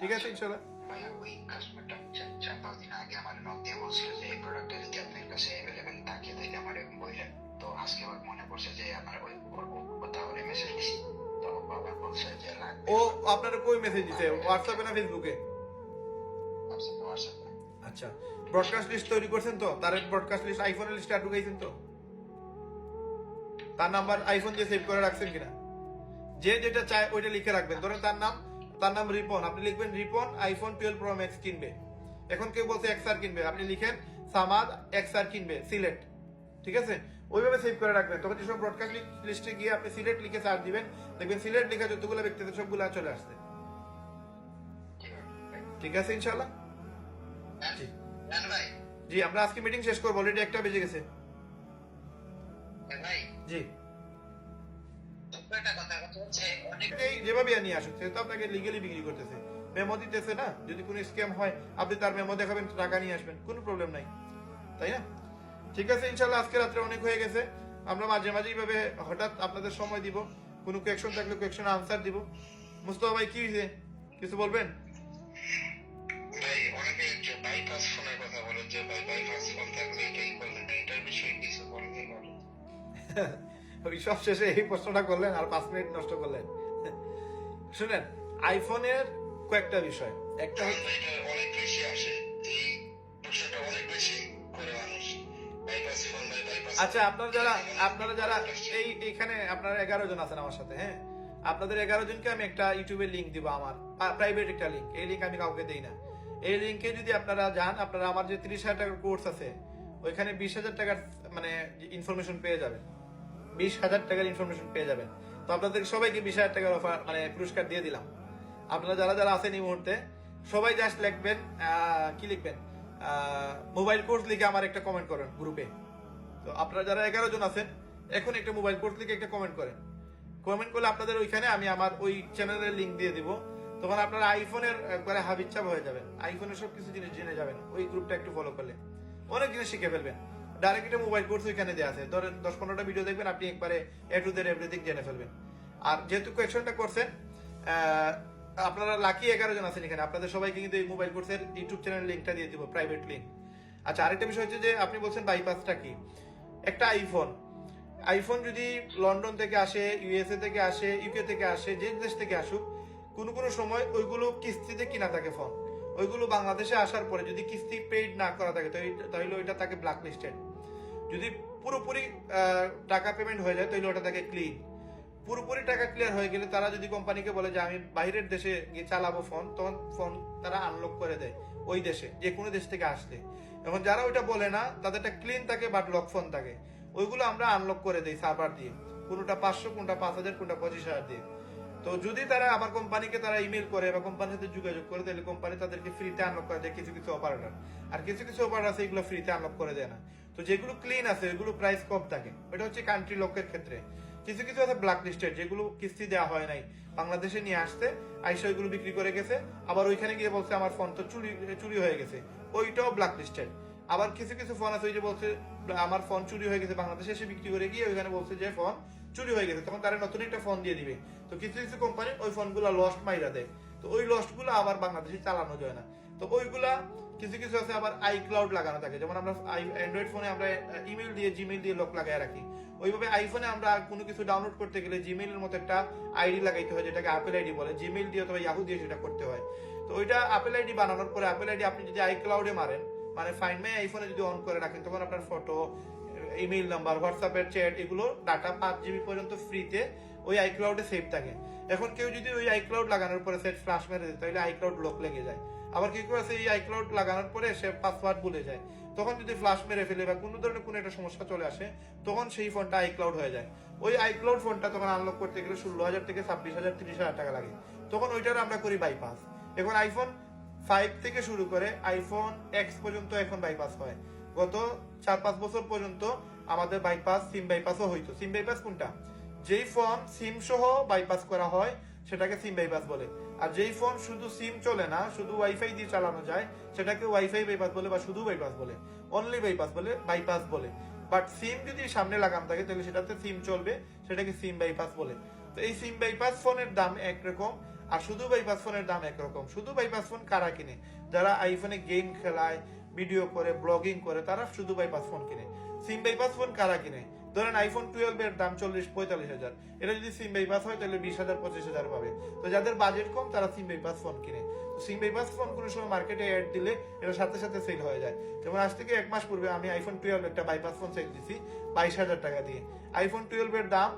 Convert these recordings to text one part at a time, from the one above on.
ঠিক আছে ইনশাল্লাহ ভাইয়া ওই কাস্টমারটা চার- চার পাঁচ দিন আগে আমার নক দিয়ে বলছিল যে এই প্রোডাক্টটা যদি আপনার কাছে অ্যাভেলেবেল থাকে তাহলে আমার বললেন। তো আজকে আমার মনে পড়ছে যে আমার ওই তাহলে মেসেজ দিছি। তো বাবা বলছে যে লাগবে। ও আপনার কই মেসেজ দিছে? হোয়াটসঅ্যাপে না ফেসবুকে হোয়াটসঅ্যাপে আচ্ছা ব্রডকাস্ট লিস্ট তৈরি করছেন তো? তার ব্রডকাস্ট লিস্ট আইফোনের লিস্টে ঢুকাইছেন তো? তার নাম্বার আইফোন দিয়ে সেভ করে রাখছেন কিনা? যে যেটা চায় ওইটা লিখে রাখবেন। ধরেন তার নাম তার নাম রিপন। আপনি লিখবেন Ripon iPhone twelve pro max কিনবে। এখন কেউ বলছে এক্স আর কিনবে। আপনি লিখেন সামাদ এক্স আর কিনবে সিলেট ঠিক আছে? ওইভাবে সেভ করে রাখবেন। তখন যেসব ব্রডকাস্ট লিস্টে গিয়ে আপনি সিলেট লিখে সার্চ দিবেন দেখবেন সিলেট লিখে যতগুলো ব্যক্তি আছে সবগুলো চলে আসছে। ঠিক আছে ইনশাল্লাহ জি। জি আমরা আজকে মিটিং শেষ করব। অলরেডি একটা বেজে গেছে। ভাই জি। একটা কথা কথা হচ্ছে। যেভাবে নিয়ে আসুক সে তো আপনাকে লিগেলি বিক্রি করতেছে। মেমো দিতেছে না যদি কোনো স্ক্যাম হয় আপনি তার মেমো দেখাবেন টাকা নিয়ে আসবেন কোনো প্রবলেম নাই। তাই না? ঠিক আছে ইনশাল্লাহ আজকে রাত্রে অনেক হয়ে গেছে। আমরা মাঝে মাঝে এইভাবে হঠাৎ আপনাদের সময় দিব কোনো কোয়েকশন থাকলে কোয়েকশন আনসার দিব। মুস্তফা ভাই কি হয়েছে? কিছু বলবেন? ভাই অনেকে বাইপাস ফোনের কথা বলে যে ভাই বাইপাস ফোন থাকলে এই করলেন এটার বিষয়ে কিছু বলতে ওই সব শেষে এই প্রশ্নটা করলেন আর পাঁচ মিনিট নষ্ট করলেন। শুনেন আইফোনের কয়েকটা বিষয়। একটা হচ্ছে অনেক বেশি আসে। এই অনেক বেশি করে মানুষ আচ্ছা আপনারা যারা আপনারা যারা এই এখানে আপনারা এগারো জন আছেন আমার সাথে হ্যাঁ? আপনাদের এগারো জনকে আমি একটা ইউটিউবের লিঙ্ক দিব আমার। প্রাইভেট একটা লিঙ্ক এই লিঙ্ক আমি কাউকে দেই না। এই লিঙ্কে যদি আপনারা যান আপনারা আমার যে তিরিশ হাজার টাকার কোর্স আছে ওইখানে বিশ হাজার টাকার মানে ইনফরমেশন পেয়ে যাবেন। বিশ হাজার টাকার ইনফরমেশন পেয়ে যাবেন। তো আপনাদের সবাইকে বিশ হাজার টাকার অফার মানে পুরস্কার দিয়ে দিলাম। আপনারা যারা যারা আছেন এই মুহূর্তে, সবাই জাস্ট লিখবেন কি লিখবেন? মোবাইল কোর্স লিখে আমার একটা কমেন্ট করেন গ্রুপে তো আপনারা যারা এগারো জন আছেন, এখন একটা মোবাইল কোর্স লিখে একটা কমেন্ট করেন। কমেন্ট করলে আপনাদের ওইখানে আমি আমার ওই চ্যানেলের লিঙ্ক দিয়ে দিব। তখন আপনারা আইফোনের একবারে হাবিচ্ছাপ হয়ে যাবেন। আইফোনের সব কিছু জিনিস জেনে যাবেন। ওই গ্রুপটা একটু ফলো করলে। অনেক জিনিস শিখে ফেলবেন। ডাইরেক্ট একটা মোবাইল কোর্স ওইখানে দেওয়া আছে। ধরেন দশ পনেরোটা ভিডিও দেখবেন, আপনি একবারে এ টু দের এভরিথিং জেনে ফেলবেন। আর যেহেতু কোয়েকশনটা করছেন আপনারা লাকি এগারো জন আছেন এখানে। আপনাদের সবাইকে কিন্তু এই মোবাইল কোর্সের ইউটিউব চ্যানেল লিঙ্কটা দিয়ে দিব প্রাইভেট লিঙ্ক আচ্ছা আরেকটা বিষয় হচ্ছে যে, আপনি বলছেন বাইপাসটা কি? একটা আইফোন আইফোন যদি লন্ডন থেকে আসে ইউএসএ থেকে আসে ইউকে থেকে আসে, যে দেশ থেকে আসুক, কোনো কোনো সময় ওইগুলো কিস্তিতে কিনা থাকে ফোন ওইগুলো বাংলাদেশে আসার পরে যদি কিস্তি পেইড না করা থাকে, তাহলে ওইটা তাকে ব্ল্যাক লিস্টেড যদি পুরোপুরি টাকা পেমেন্ট হয়ে যায়, তাহলে ওটা তাকে ক্লিন পুরোপুরি টাকা ক্লিয়ার হয়ে গেলে তারা যদি কোম্পানিকে বলে যে, আমি বাইরের দেশে গিয়ে চালাবো ফোন তখন ফোন তারা আনলক করে দেয়, ওই দেশে, যে কোনো দেশ থেকে আসলে। এখন যারা ওইটা বলে না, তাদেরটা ক্লিন থাকে বাট লক ফোন থাকে। ওইগুলো আমরা আনলক করে দিই সার্ভার দিয়ে। কোনোটা পাঁচশো, কোনটা পাঁচ হাজার, কোনটা পঁচিশ হাজার দিয়ে। তো যদি তারা আমার কোম্পানিকে তারা ইমেল করে বা কোম্পানির সাথে যোগাযোগ করে, তাহলে কোম্পানি তাদেরকে ফ্রিতে আনলক করে দেয়, কিছু কিছু অপারেটর আর কিছু কিছু অপারেটর আছে, এগুলো ফ্রিতে আনলক করে দেয় না। তো যেগুলো ক্লিন আছে, এগুলো প্রাইস কম থাকে। এটা হচ্ছে কান্ট্রি লোকের ক্ষেত্রে। কিছু কিছু আছে ব্ল্যাক লিস্টেড যেগুলো কিস্তি দেওয়া হয় নাই। বাংলাদেশে নিয়ে আসতে আইসা ওইগুলো বিক্রি করে গেছে। আবার ওইখানে গিয়ে বলছে, আমার ফোন তো চুরি চুরি হয়ে গেছে। ওইটাও ব্ল্যাক লিস্টেড আবার কিছু কিছু ফোন আছে, ওই যে বলছে, আমার ফোন চুরি হয়ে গেছে, বাংলাদেশে এসে বিক্রি করে গিয়ে ওইখানে বলছে যে ফোন চুরি হয়ে গেছে। তখন তারা নতুন একটা ফোন দিয়ে দিবে। তো কিছু কিছু কোম্পানি ওই ফোনগুলো লস্ট মাইরা দেয়। তো ওই লস্টগুলো আবার বাংলাদেশে চালানো যায় না। তো ওইগুলা কিছু কিছু আছে আবার আই ক্লাউড লাগানো থাকে। যেমন আমরা অ্যান্ড্রয়েড ফোনে আমরা ইমেল দিয়ে জিমেল দিয়ে লক লাগায় রাখি। ওইভাবে আইফোনে আমরা কোনো কিছু ডাউনলোড করতে গেলে জিমেলের মতো একটা আইডি লাগাইতে হয়, যেটাকে আপেল আইডি বলে। জিমেল দিয়ে অথবা ইয়াহু দিয়ে সেটা করতে হয়। তো ওইটা আপেল আইডি বানানোর পরে আপেল আইডি আপনি যদি আই ক্লাউডে মারেন মানে ফাইন মাই আইফোনে যদি অন করে রাখেন, তখন আপনার ফটো ইমেল নাম্বার হোয়াটসঅ্যাপের চ্যাট এগুলো ডাটা পাঁচ জিবি পর্যন্ত ফ্রিতে ওই আইক্লাউডে সেভ থাকে। এখন কেউ যদি ওই আইক্লাউড লাগানোর পরে সেট ফ্লাশ মেরে দেয়, তাহলে আইক্লাউড লক লেগে যায়। আবার কেউ কেউ আছে এই আইক্লাউড লাগানোর পরে সে পাসওয়ার্ড ভুলে যায়। তখন যদি ফ্লাশ মেরে ফেলে বা কোনো ধরনের কোনো একটা সমস্যা চলে আসে, তখন সেই ফোনটা আইক্লাউড হয়ে যায়। ওই আইক্লাউড ফোনটা তখন আনলক করতে গেলে ষোলো হাজার থেকে ছাব্বিশ হাজার, তিরিশ হাজার টাকা লাগে। তখন ওইটার আমরা করি বাইপাস এখন আইফোন ফাইভ থেকে শুরু করে আইফোন এক্স পর্যন্ত এখন বাইপাস হয়। গত চার পাঁচ বছর পর্যন্ত আমাদের বাইপাস সিম বাইপাসও হইতো। সিম বাইপাস কোনটা? যেই ফোন সিম সহ বাইপাস করা হয়, সেটাকে সিম বাইপাস বলে। আর যেই ফোন শুধু সিম চলে না, শুধু ওয়াইফাই দিয়ে চালানো যায়, সেটাকে ওয়াইফাই বাইপাস বলে বা শুধু বাইপাস বলে। অনলি বাইপাস বলে বাইপাস বলে। বাট সিম যদি সামনে লাগানো থাকে, তাহলে সেটাতে সিম চলবে, সেটাকে সিম বাইপাস বলে। তো এই সিম বাইপাস ফোনের দাম একরকম, আর শুধু বাইপাস ফোনের দাম একরকম। শুধু বাইপাস ফোন কারা কিনে? যারা আইফোনে গেম খেলায় ভিডিও করে ব্লগিং করে, তারা শুধু বাইপাস ফোন কিনে। সিম বাইপাস ফোন কারা কিনে? ধরেন আইফোন টুয়েলভ এর দাম চল্লিশ, পঁয়তাল্লিশ হাজার। এটা যদি সিম বাইপাস হয়, তাহলে বিশ হাজার, পঁচিশ হাজার পাবে। তো যাদের বাজেট কম, তারা সিম বাইপাস ফোন কিনে। সিম বাইপাস ফোন কোনো সময় মার্কেটে অ্যাড দিলে এটা সাথে সাথে সেল হয়ে যায়। যেমন আজ থেকে এক মাস পূর্বে আমি আইফোন টুয়েলভ একটা বাইপাস ফোন সেল দিছি, বাইশ হাজার টাকা দিয়ে। আইফোন টুয়েলভ এর দাম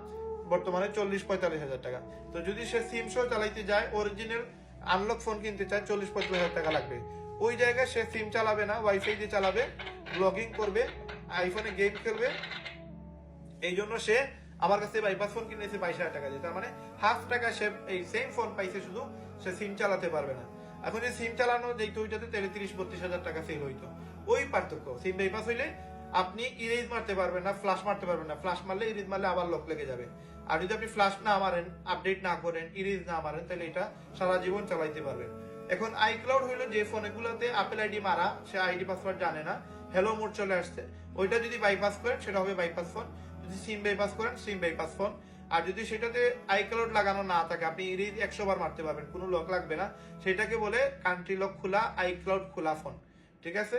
বর্তমানে চল্লিশ, পঁয়তাল্লিশ হাজার টাকা। তো যদি সে সিম সহ চালাইতে যায় অরিজিনাল আনলক ফোন কিনতে চায়, চল্লিশ পঁয়তাল্লিশ হাজার টাকা লাগবে। ওই জায়গায় সে সিম চালাবে না ওয়াইফাই দিয়ে চালাবে ব্লগিং করবে আইফোনে গেম খেলবে এই জন্য সে আমার কাছে বাইপাস ফোন কিনেছে বাইশ হাজার টাকা দিয়ে। তার মানে হাফ টাকা সে এই সেম ফোন পাইছে শুধু, সে সিম চালাতে পারবে না। এখন যে সিম চালানো যেত ওইটাতে তেলে তিরিশ বত্রিশ হাজার টাকা সেল হইতো। ওই পার্থক্য সিম বাইপাস হইলে আপনি ইরেজ মারতে পারবেন না ফ্লাশ মারতে পারবেন না। ফ্লাশ মারলে ইরেজ মারলে আবার লক লেগে যাবে। আর যদি আপনি ফ্লাশ না মারেন আপডেট না করেন ইরেজ না মারেন, তাহলে এটা সারা জীবন চালাইতে পারবেন। এখন আইক্লাউড হইল যে ফোনগুলোতে আপেল আইডি মারা, সে আইডি পাসওয়ার্ড জানে না। হ্যালো মোড চলে আসছে। ওইটা যদি বাইপাস করেন, সেটা হবে বাইপাস ফোন যদি সিম বাইপাস করেন, সিম বাইপাস ফোন আর যদি সেটাতে আই ক্লাউড লাগানো না থাকে, আপনি ইরিজ একশো বার মারতে পারবেন, কোনো লক লাগবে না। সেটাকে বলে কান্ট্রি লক খোলা আই ক্লাউড খোলা ফোন ঠিক আছে?